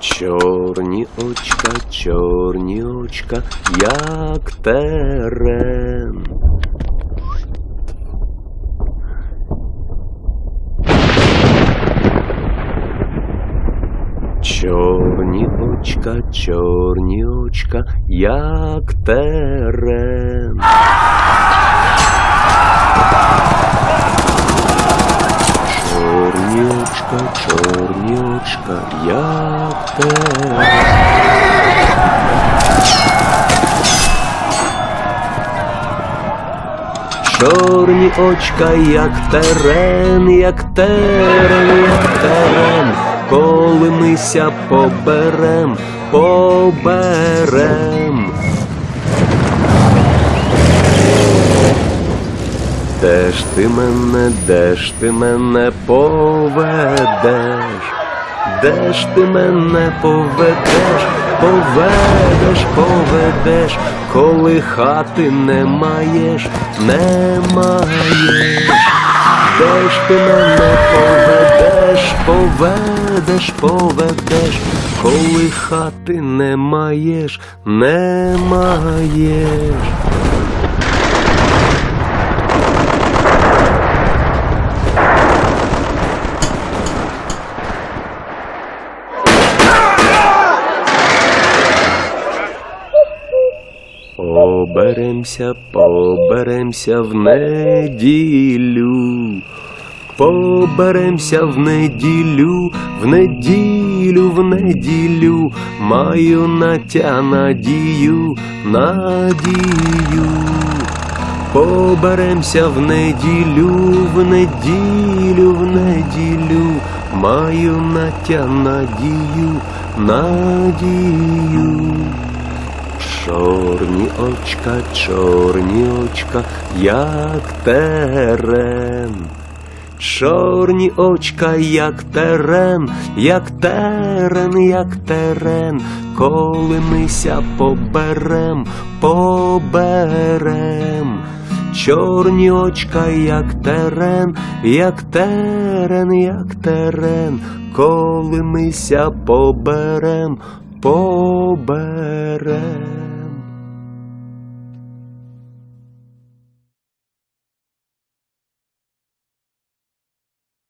Чорні очка, чорні очка, як терен. Чорні очка, чорні очка, як терен. Чорні очка, як. Чорні очка, як терен, як терен, як терен, коли мися поберем, поберем. Де ж ти мене, де ж ти мене поведеш? Де ж ти мене поведеш, поведеш, поведеш, коли хати не маєш, не маєш. Де ж ти мене поведеш, поведеш, поведеш, коли хати не маєш, не маєш. Поберемся, поберемся в неділю. Поберемся в неділю, в неділю, в неділю, маю натя надію, надію. Поберемся в неділю, в неділю, в неділю, маю натя надію, надію. Чорні очка, чорні очка, як терен. Чорні очка, як терен, як терен, як терен, коли мися поберем, поберем. Чорні очка, як терен, як терен, як терен, коли мися поберем, поберем.